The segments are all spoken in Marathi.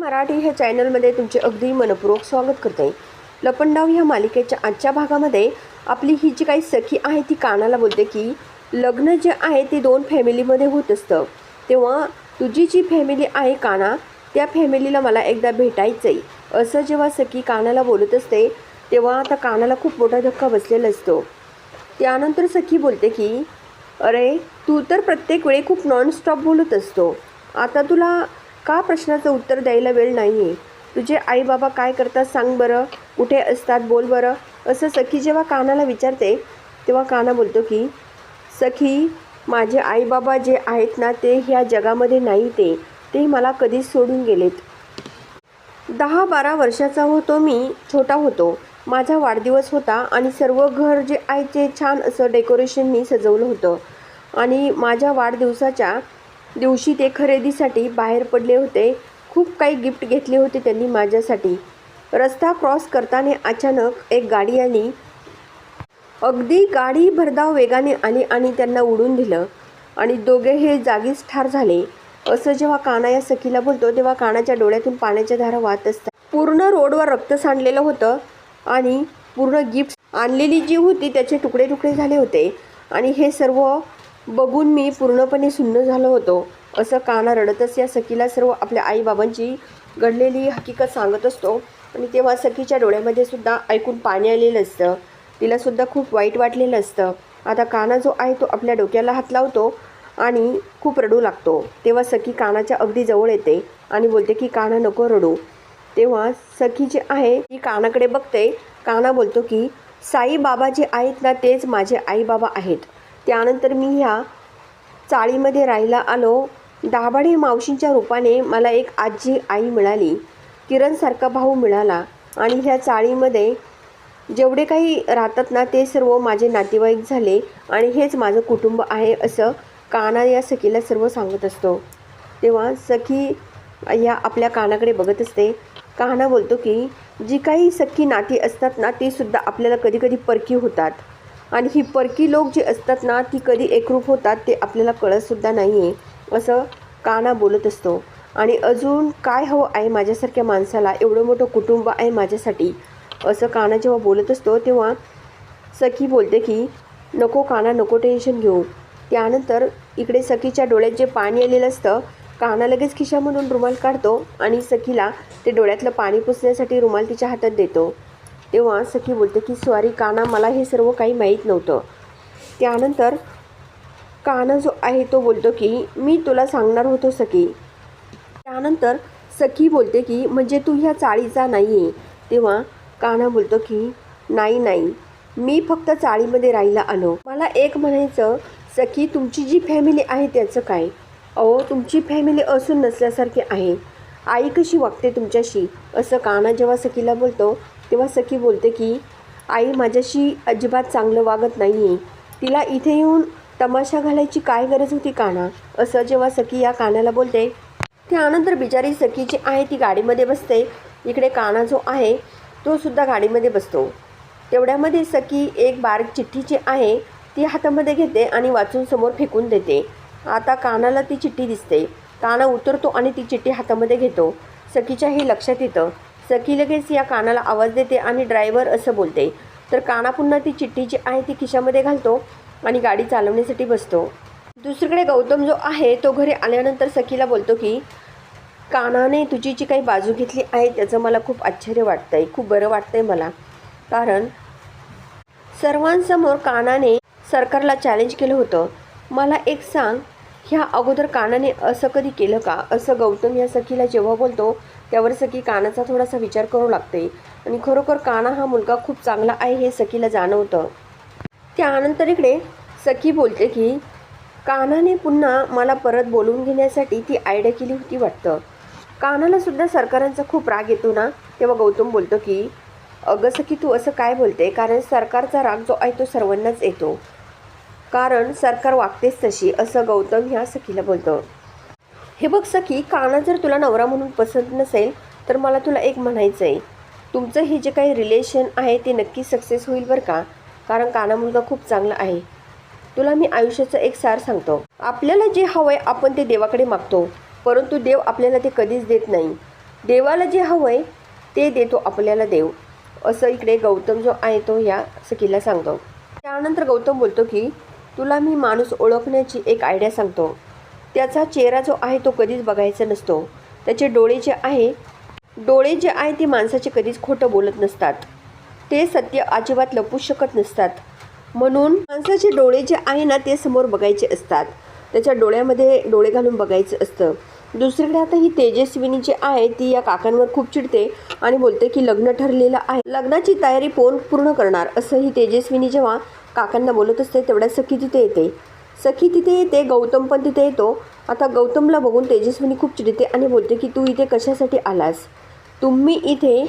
मराठी ह्या चॅनलमध्ये तुमचे अगदी मनपूर्वक स्वागत करते. लपंडाव ह्या मालिकेच्या आजच्या भागामध्ये आपली ही जी काही सखी आहे ती कानाला बोलते की लग्न जे आहे ते दोन फॅमिलीमध्ये होत असतं. तेव्हा तुझी जी फॅमिली आहे काना त्या फॅमिलीला मला एकदा भेटायचं आहे असं जेव्हा सखी कानाला बोलत असते तेव्हा आता कानाला खूप मोठा धक्का बसलेला असतो. त्यानंतर सखी बोलते की अरे तू तर प्रत्येक वेळी खूप नॉनस्टॉप बोलत असतो. आता तुला का प्रश्नाचं उत्तर द्यायला वेळ नाही आहे तुझे आई बाबा काय करतात सांग बरं. कुठे असतात बोल बरं. असं सखी जेव्हा कानाला विचारते तेव्हा काना बोलतो की सखी माझे आईबाबा जे आहेत ना ते ह्या जगामध्ये नाही ते. ते मला कधीच सोडून गेलेत. दहा बारा वर्षाचा होतो मी छोटा होतो. माझा वाढदिवस होता आणि सर्व घर जे आहे ते छान असं डेकोरेशननी सजवलं होतं. आणि माझ्या वाढदिवसाच्या दिवशी ते खरेदीसाठी बाहेर पडले होते. खूप काही गिफ्ट घेतले होते त्यांनी माझ्यासाठी. रस्ता क्रॉस करताना अचानक एक गाडी आली. अगदी गाडी भरधाव वेगाने आली आणि त्यांना उडून दिलं. आणि दोघे हे जागीच ठार झाले. असं जेव्हा काना या सखीला बोलतो तेव्हा कानाच्या डोळ्यातून पाण्याच्या धारा वाहत असतात. पूर्ण रोडवर रक्त सांडलेलं होतं आणि पूर्ण गिफ्ट आणलेली जी होती त्याचे तुकडे तुकडे झाले होते. आणि हे सर्व बघून मी पूर्णपणे सुन्न झालो होतो. असं काना रडतच या सखीला सर्व आपल्या आईबाबांची घडलेली हकीकत सांगत असतो. आणि तेव्हा सखीच्या डोळ्यामध्ये सुद्धा ऐकून पाणी आलेलं असतं. तिलासुद्धा खूप वाईट वाटलेलं असतं. आता काना जो आहे तो आपल्या डोक्याला हात लावतो आणि खूप रडू लागतो. तेव्हा सखी कानाच्या अगदी जवळ येते आणि बोलते की काना नको रडू. तेव्हा सखी जे आहे ती कानाकडे बघते. काना बोलतो की साईबाबा जे आहेत ना तेच माझे आईबाबा आहेत. त्यानंतर मी ह्या चाळीमध्ये राहायला आलो. दाभाडे मावशींच्या रूपाने मला एक आजी आई मिळाली. किरणसारखा भाऊ मिळाला. आणि ह्या चाळीमध्ये जेवढे काही राहतात ना ते सर्व माझे नातेवाईक झाले. आणि हेच माझं कुटुंब आहे असं काना या सखीला सर्व सांगत असतो. तेव्हा सखी या आपल्या कानाकडे बघत असते. काना बोलतो की जी काही सखी नाती असतात ना ती सुद्धा आपल्याला कधी कधी परकी होतात. आणि ही परकी लोक जी असतात ना ती कधी एकरूप होतात ते आपल्याला कळतसुद्धा नाही आहे असं काना बोलत असतो. आणि अजून काय हवं आहे माझ्यासारख्या माणसाला? एवढं मोठं कुटुंब आहे माझ्यासाठी असं काना जेव्हा बोलत असतो तेव्हा सखी बोलते की नको काना नको टेन्शन घेऊ. त्यानंतर इकडे सखीच्या डोळ्यात जे पाणी आलेलं असतं काना लगेच खिशामधून रुमाल काढतो आणि सखीला ते डोळ्यातलं पाणी पुसण्यासाठी रुमाल तिच्या हातात देतो. तेव्हा सखी बोलते की सॉरी काना मला हे सर्व काही माहीत नव्हतं. त्यानंतर काना जो आहे तो बोलतो की मी तुला सांगणार होतो सखी. त्यानंतर सखी बोलते की म्हणजे तू ह्या चाळीचा नाही आहे तेव्हा काना बोलतो की नाही नाही. मी फक्त चाळीमध्ये राहायला आलो. मला एक म्हणायचं सखी तुमची जी फॅमिली आहे त्याचं काय? अहो तुमची फॅमिली असून नसल्यासारखी आहे. आई कशी वागते तुमच्याशी? असं काना जेव्हा सखीला बोलतो तेव्हा सखी बोलते की आई माझ्याशी अजिबात चांगलं वागत नाही आहे तिला इथे येऊन तमाशा घालायची काय गरज होती काना? असं जेव्हा सखी या कानाला बोलते त्यानंतर बिचारी सखी जी आहे ती गाडीमध्ये बसते. इकडे काना जो आहे तो सुद्धा गाडीमध्ये बसतो. तेवढ्यामध्ये सखी एक बारीक चिठ्ठी जी आहे ती हातामध्ये घेते आणि वाचून समोर फेकून देते. आता कानाला ती चिठ्ठी दिसते. काना उतरतो आणि ती चिठ्ठी हातामध्ये घेतो. सखीच्या हे लक्षात येतं सखी लगेच या कानाला आवाज देते आणि ड्रायव्हर असं बोलते. तर काना पुन्हा ती चिठ्ठी जी आहे ती खिशामध्ये घालतो आणि गाडी चालवण्यासाठी बसतो. दुसरीकडे गौतम जो आहे तो घरी आल्यानंतर सखीला बोलतो की कानाने तुझी जी काही बाजू घेतली आहे त्याचं मला खूप आश्चर्य वाटतं आहे खूप बरं वाटतं आहे मला. कारण सर्वांसमोर कानाने सरकारला चॅलेंज केलं होतं. मला एक सांग ह्या अगोदर कानाने असं कधी केलं का? असं गौतम या सखीला जेव्हा बोलतो त्यावर सखी कानाचा थोडासा विचार करू लागते. आणि खरोखर काना हा मुलगा खूप चांगला आहे हे सखीला जाणवतं. त्यानंतर इकडे सखी बोलते की कानाने पुन्हा मला परत बोलवून घेण्यासाठी ती आयडिया केली होती वाटतं. कानाला सुद्धा सरकारांचा खूप राग येतो ना? तेव्हा गौतम बोलतो की अगं सखी तू असं काय बोलते? कारण सरकारचा राग जो आहे तो सर्वांनाच येतो. कारण सरकार वागतेच तशी असं गौतम ह्या सखीला बोलतो. हे बघ सखी काना जर तुला नवरा म्हणून पसंत नसेल तर मला तुला एक म्हणायचं आहे तुमचं हे जे काही रिलेशन आहे ते नक्की सक्सेस होईल बरं का? कारण काना मुलगा खूप चांगला आहे. तुला मी आयुष्याचं एक सार सांगतो. आपल्याला जे हवं आहे आपण ते देवाकडे मागतो. परंतु देव आपल्याला ते कधीच देत नाही. देवाला जे हवं आहे ते देतो आपल्याला देव. असं इकडे गौतम जो आहे तो ह्या सखीला सांगतो. त्यानंतर गौतम बोलतो की तुला मी माणूस ओळखण्याची एक आयडिया सांगतो. त्याचा चेहरा जो आहे तो कधीच बघायचा नसतो. त्याचे डोळे जे आहे डोळे जे आहे ते माणसाचे कधीच खोटं बोलत नसतात. ते सत्य अजिबात लपू शकत नसतात. म्हणून माणसाचे डोळे जे आहे ना ते समोर बघायचे असतात. त्याच्या डोळ्यामध्ये डोळे घालून बघायचं असतं. दुसरीकडे आता ही तेजस्विनी जी आहे ती या काकांवर खूप चिडते आणि बोलते की लग्न ठरलेलं आहे. लग्नाची तयारी कोण पूर्ण करणार असं ही तेजस्विनी जेव्हा काकांना बोलत असते तेवढ्या सखी तिथे येते. सखी तिथे येते गौतम पण तिथे येतो. आता गौतमला बघून तेजस्विनी खूप चिडते आणि बोलते की तू इथे कशासाठी आलास? तुम्ही इथे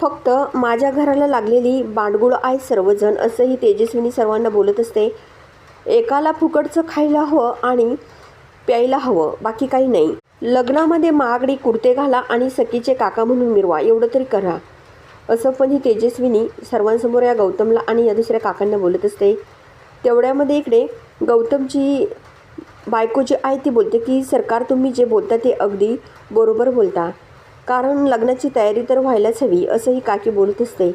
फक्त माझ्या घराला लागलेली बांडगुळं आहे सर्वजण असंही तेजस्विनी सर्वांना बोलत असते. एकाला फुकटचं खायला हवं आणि प्यायला हवं बाकी काही नाही. लग्नामध्ये महागडी कुर्ते घाला आणि सखीचे काका म्हणून मिरवा एवढं तरी करा. असं पण ही तेजस्विनी सर्वांसमोर या गौतमला आणि या दुसऱ्या काकांना बोलत असते. तेवढ्यामध्ये इकडे गौतमची बायको जी आहे ती बोलते की सरकार तुम्ही जे बोलता ते अगदी बरोबर बोलता. कारण लग्नाची तयारी तर व्हायलाच हवी असंही काकी बोलत असते.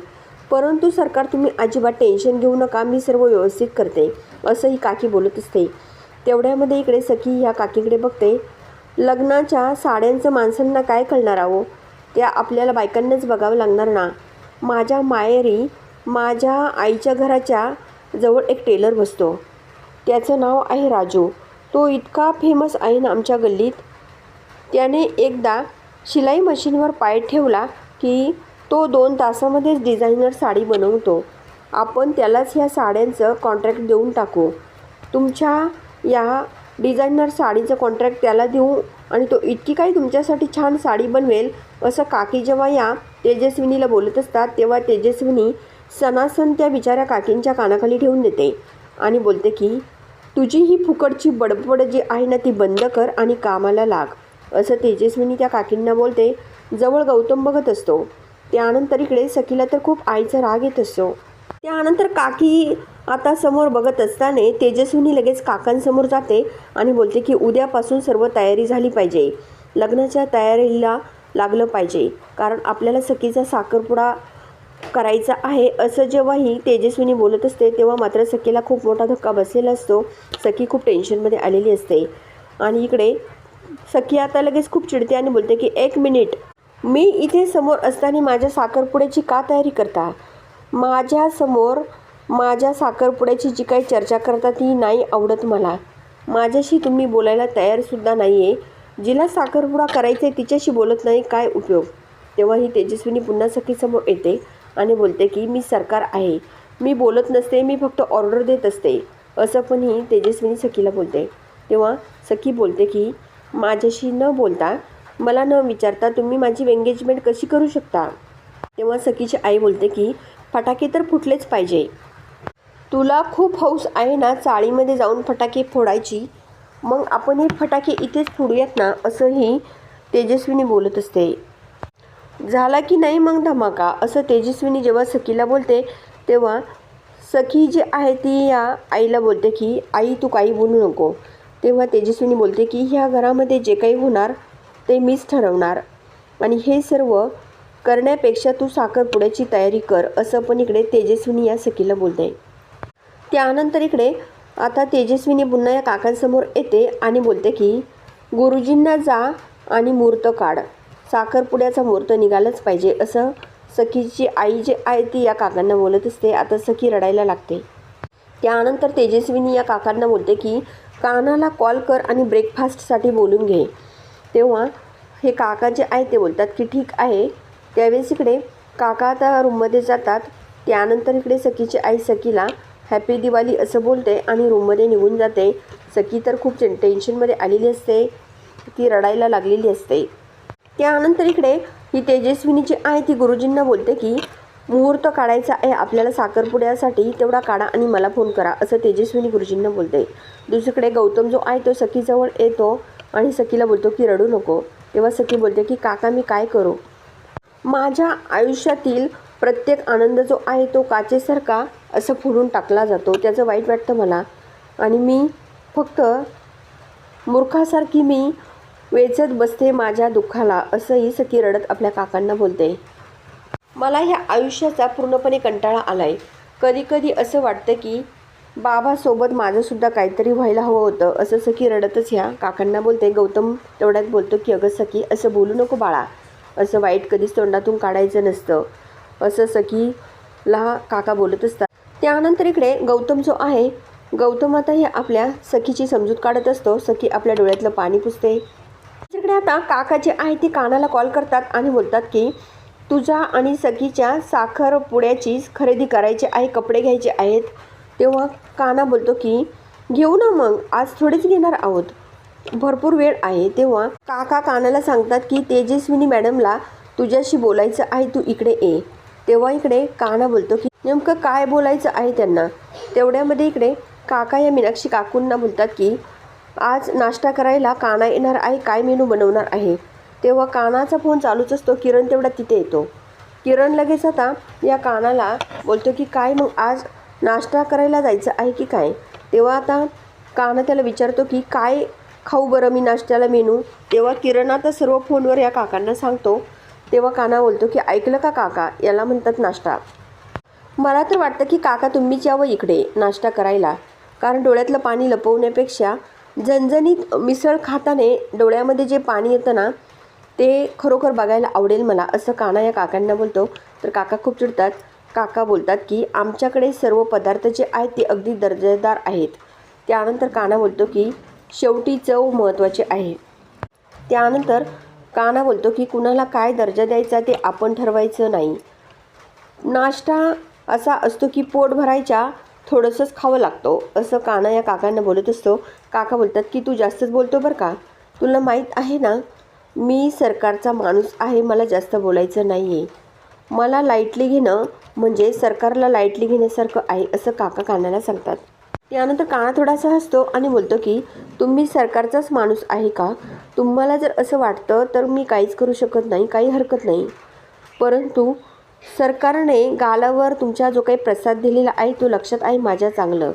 परंतु सरकार तुम्ही अजिबात टेन्शन घेऊ नका मी सर्व व्यवस्थित करते असंही काकी बोलत असते. तेवढ्यामध्ये इकडे सखी ह्या काकीकडे बघते लग्नाच्या साड्यांचं माणसांना काय कळणार आहो? त्या आपल्याला बायकांनाच बघावं लागणार ना. माझ्या मायेरी माझ्या आईच्या घराच्या जवळ एक टेलर बसतो. त्याचं नाव आहे राजू. तो इतका फेमस आहे ना आमच्या गल्लीत. त्याने एकदा शिलाई मशीनवर पाय ठेवला की तो दोन तासामध्येच डिझायनर साडी बनवतो. आपण त्यालाच ह्या साड्यांचं कॉन्ट्रॅक्ट देऊन टाकू. तुमच्या या डिझायनर साडीचं कॉन्ट्रॅक्ट त्याला देऊ आणि तो इतकी काही तुमच्यासाठी छान साडी बनवेल असं काकी जेव्हा या तेजस्विनीला बोलत असतात तेव्हा तेजस्विनी सनासन त्या बिचाऱ्या काकींच्या कानाखाली ठेवून देते आणि बोलते की तुझी ही फुकटची बडबड जी आहे ना ती बंद कर आणि कामाला लाग असं तेजस्विनी त्या काकींना बोलते. जवळ गौतम बघत असतो. त्यानंतर इकडे सखीला तर खूप आईचा राग येत असतो. त्यानंतर काकी आता समोर बघत असताना तेजस्विनी लगेच काकांसमोर जाते आणि बोलते की उद्यापासून सर्व तयारी झाली पाहिजे. लग्नाच्या तयारीला लागलं पाहिजे. कारण आपल्याला सखीचा साखरपुडा करायचा आहे असं जेव्हा ही तेजस्विनी बोलत असते तेव्हा मात्र सखीला खूप मोठा धक्का बसलेला असतो. सखी खूप टेन्शनमध्ये आलेली असते. आणि इकडे सखी आता लगेच खूप चिडते आणि बोलते की एक मिनिट मी इथे समोर असताना माझ्या साखरपुड्याची का तयारी करता? माझ्यासमोर माझ्या साखरपुड्याची जी काही चर्चा करता ती नाही आवडत मला. माझ्याशी तुम्ही बोलायला तयारसुद्धा नाही आहे जिला साखरपुडा करायचा आहे तिच्याशी बोलत नाही काय उपयोग? तेव्हा ही तेजस्विनी पुन्हा सखीसमोर येते आणि बोलते की मी सरकार आहे. मी बोलत नसते मी फक्त ऑर्डर देत असते. असं पण ही तेजस्विनी सखीला बोलते. तेव्हा सखी बोलते की माझ्याशी न बोलता मला न विचारता तुम्ही माझी एंगेजमेंट कशी करू शकता? तेव्हा सखीची आई बोलते की फटाके तर फुटलेच पाहिजे. तुला खूप हौस आहे ना चाळीमध्ये जाऊन फटाके फोडायची? मग आपण हे फटाके इथेच फोडूयात ना असंही तेजस्विनी बोलत असते. झाला की नाही मग धमाका? असं तेजस्विनी जेव्हा सखीला बोलते तेव्हा सखी जी आहे ती या आईला बोलते की आई तू काही बोलू नको. तेव्हा तेजस्विनी बोलते की ह्या घरामध्ये जे काही होणार ते मीच ठरवणार. आणि हे सर्व करण्यापेक्षा तू साखरपुड्याची तयारी कर असं पण इकडे तेजस्विनी या सखीला बोलते त्यानंतर इकडे आता तेजस्विनी पुन्हा या काकांसमोर येते आणि बोलते की गुरुजींना जा आणि मूर्त काढ. साखरपुड्याचा मूर्त निघालाच पाहिजे असं सखीची आई जे आहे ती या काकांना बोलत असते. आता सखी रडायला लागते. त्यानंतर तेजस्विनी या काकांना बोलते की कानाला कॉल कर आणि ब्रेकफास्टसाठी बोलून घे. तेव्हा हे काका जे आहे ते बोलतात की ठीक आहे त्यावेळेस इकडे काका आता रूममध्ये जातात. त्यानंतर इकडे सखीची आई सखीला हॅपी दिवाळी असं बोलते आणि रूममध्ये निघून जाते. सखी तर खूप टेन टेन्शनमध्ये आलेली असते. ती रडायला लागलेली असते. त्यानंतर इकडे ही तेजस्विनी जी आहे ती गुरुजींना बोलते की मुहूर्त काढायचा आहे. आपल्याला साखरपुड्यासाठी तेवढा काढा आणि मला फोन करा असं तेजस्विनी गुरुजींना बोलते. दुसरीकडे गौतम जो आहे तो सखीजवळ येतो आणि सखीला बोलतो की रडू नको. तेव्हा सखी बोलते की काका मी काय करू? माझ्या आयुष्यातील प्रत्येक आनंद जो आहे तो काचेसारखा असं फोडून टाकला जातो. त्याचं वाईट वाटतं मला. आणि मी फक्त मूर्खासारखी मी वेचत बसते माझ्या दुःखाला असंही सखी रडत आपल्या काकांना बोलते. मला ह्या आयुष्याचा पूर्णपणे कंटाळा आला आहे कधीकधी असं वाटतं की बाबासोबत माझंसुद्धा काहीतरी व्हायला हवं होतं असं सखी रडतच ह्या काकांना बोलते. गौतम तेवढ्यात बोलतो की अगं सखी असं बोलू नको बाळा. असं वाईट कधीच तोंडातून काढायचं नसतं. असं सखी लहा काका बोलत असतात. त्यानंतर इकडे गौतम जो आहे गौतम आता हे आपल्या सखीची समजूत काढत असतो. सखी आपल्या डोळ्यातलं पाणी पुसते. तिकडे आता काका जे आहे ते कानाला कॉल करतात आणि बोलतात की तुझ्या आणि सखीच्या साखर पुड्याची खरेदी करायची आहे कपडे घ्यायचे आहेत. तेव्हा काना बोलतो की घेऊ ना मग आज थोडेच घेणार आहोत. भरपूर वेळ आहे तेव्हा काका कानाला सांगतात की तेजस्विनी मॅडमला तुझ्याशी बोलायचं आहे तू इकडे ये. तेव्हा इकडे काना बोलतो की नेमकं काय बोलायचं आहे त्यांना? तेवढ्यामध्ये इकडे काका या मीनाक्षी काकूंना बोलतात की आज नाश्ता करायला काना येणार आहे काय मेनू बनवणार आहे? तेव्हा कानाचा फोन चालूच असतो किरण तेवढा तिथे येतो. किरण लगेच आता या कानाला बोलतो की काय मग आज नाश्ता करायला जायचं आहे की काय? तेव्हा आता काना त्याला विचारतो की काय खाऊ बरं मी नाश्त्याला मेनू. तेव्हा किरण आता सर्व फोनवर या काकांना सांगतो. तेव्हा काना बोलतो की ऐकलं का काका? याला म्हणतात नाश्ता. मला तर वाटतं की काका तुम्हीच यावं इकडे नाश्ता करायला. कारण डोळ्यातलं पाणी लपवण्यापेक्षा झणझणीत मिसळ खाताने डोळ्यामध्ये जे पाणी येतं ना ते खरोखर बघायला आवडेल मला असं काना या काकांना बोलतो. तर काका खूप चिडतात. काका बोलतात की आमच्याकडे सर्व पदार्थ जे आहेत ते अगदी दर्जेदार आहेत. त्यानंतर काना बोलतो की शेवटी चव महत्त्वाची आहे. त्यानंतर काना बोलतो की कुणाला काय दर्जा द्यायचा ते आपण ठरवायचं नाही. नाश्ता असा असतो की पोट भरायच्या थोडंसंच खावं लागतो. असं काना या काकांना बोलत असतो. काका बोलतात की तू जास्तच बोलतो बरं का? तुला माहीत आहे ना मी सरकारचा माणूस आहे मला जास्त बोलायचं नाही आहे मला लाईटली घेणं म्हणजे सरकारला लाईटली घेण्यासारखं आहे असं काका कानाला सांगतात. त्यानंतर काना थोडासा हसतो आणि बोलतो की तुम्ही सरकारचाच माणूस आहे का? तुम्हाला जर असं वाटतं तर मी काहीच करू शकत नाही काही हरकत नाही. परंतु सरकारने गालावर तुमच्या जो काही प्रसाद दिलेला आहे तो लक्षात आहे माझ्या चांगलं.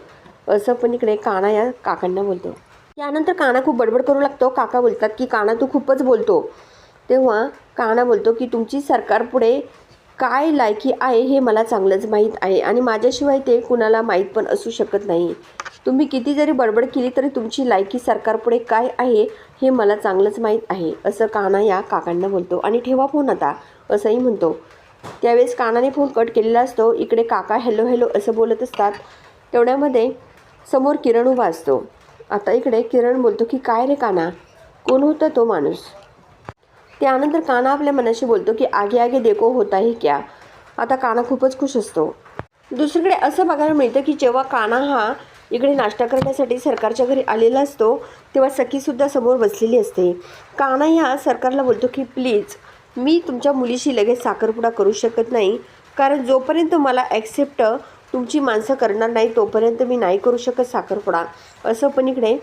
असं पण इकडे काना या काकांना बोलतो. त्यानंतर काना खूप बडबड करू लागतो. काका बोलतात की काना तू खूपच बोलतो. तेव्हा काना बोलतो की तुमची सरकारपुढे काय लायकी आहे हे मला चांगलंच माहीत आहे आणि माझ्याशिवाय ते कुणाला माहीत पण असू शकत नाही. तुम्ही किती जरी बडबड केली तरी तुमची लायकी सरकारपुढे काय आहे हे मला चांगलंच माहीत आहे असं काना या काकांना बोलतो आणि ठेवा फोन आता असंही म्हणतो. त्यावेळेस कानाने फोन कट केलेला असतो. इकडे काका हॅलो हॅलो असं बोलत असतात. तेवढ्यामध्ये समोर किरण उभा असतो. आता इकडे किरण बोलतो की काय रे काना कोण होता तो माणूस? त्यानंतर काना आपल्या मनाशी बोलतो की आगे आगे देखो होता है क्या? आता काना खूपच खुश असतो. दुसरीकडे असं बघायला मिळतं की जेव्हा काना हा इकडे नाश्ता करण्यासाठी सरकारच्या घरी आलेला असतो तेव्हा सखीसुद्धा समोर बसलेली असते. काना ह्या सरकारला बोलतो की प्लीज मी तुमच्या मुलीशी लगेच साखरपुडा करू शकत नाही कारण जोपर्यंत मला ॲक्सेप्ट तुमची माणसं करणार नाही तोपर्यंत मी नाही करू शकत साखरपुडा. असं पण इकडे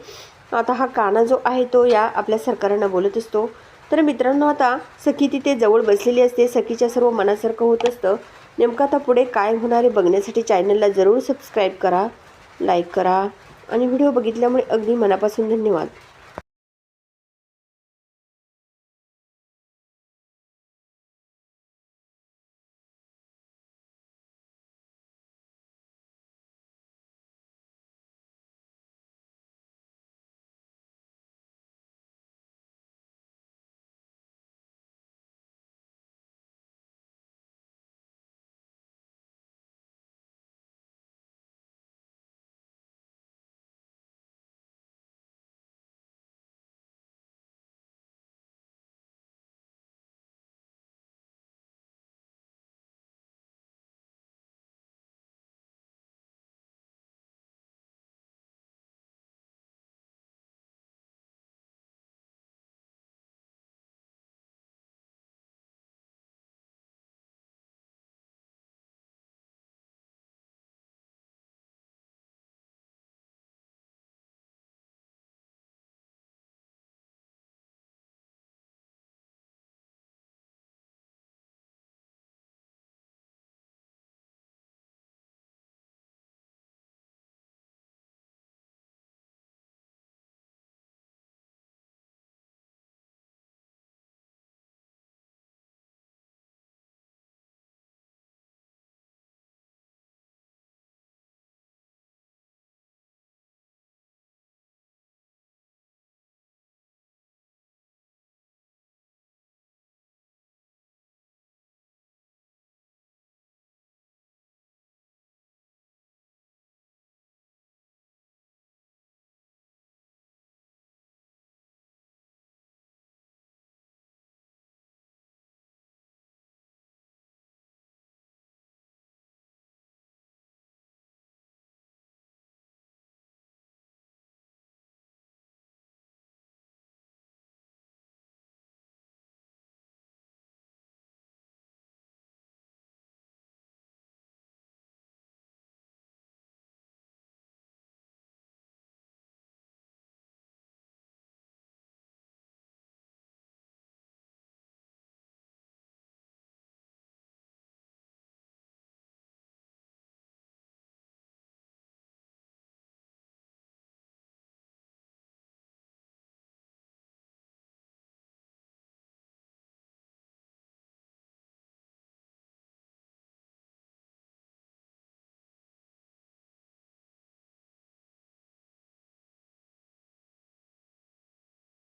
आता हा काना जो आहे तो या आपल्या सरकारांना बोलत असतो. तर मित्रांनो आता सखी तिथे जवळ बसलेली असते. सखीच्या सर्व मनासारखं होत असतं. नेमकं आता पुढे काय होणार आहे बघण्यासाठी चॅनलला जरूर सबस्क्राईब करा लाईक करा आणि व्हिडिओ बघितल्यामुळे अगदी मनापासून धन्यवाद.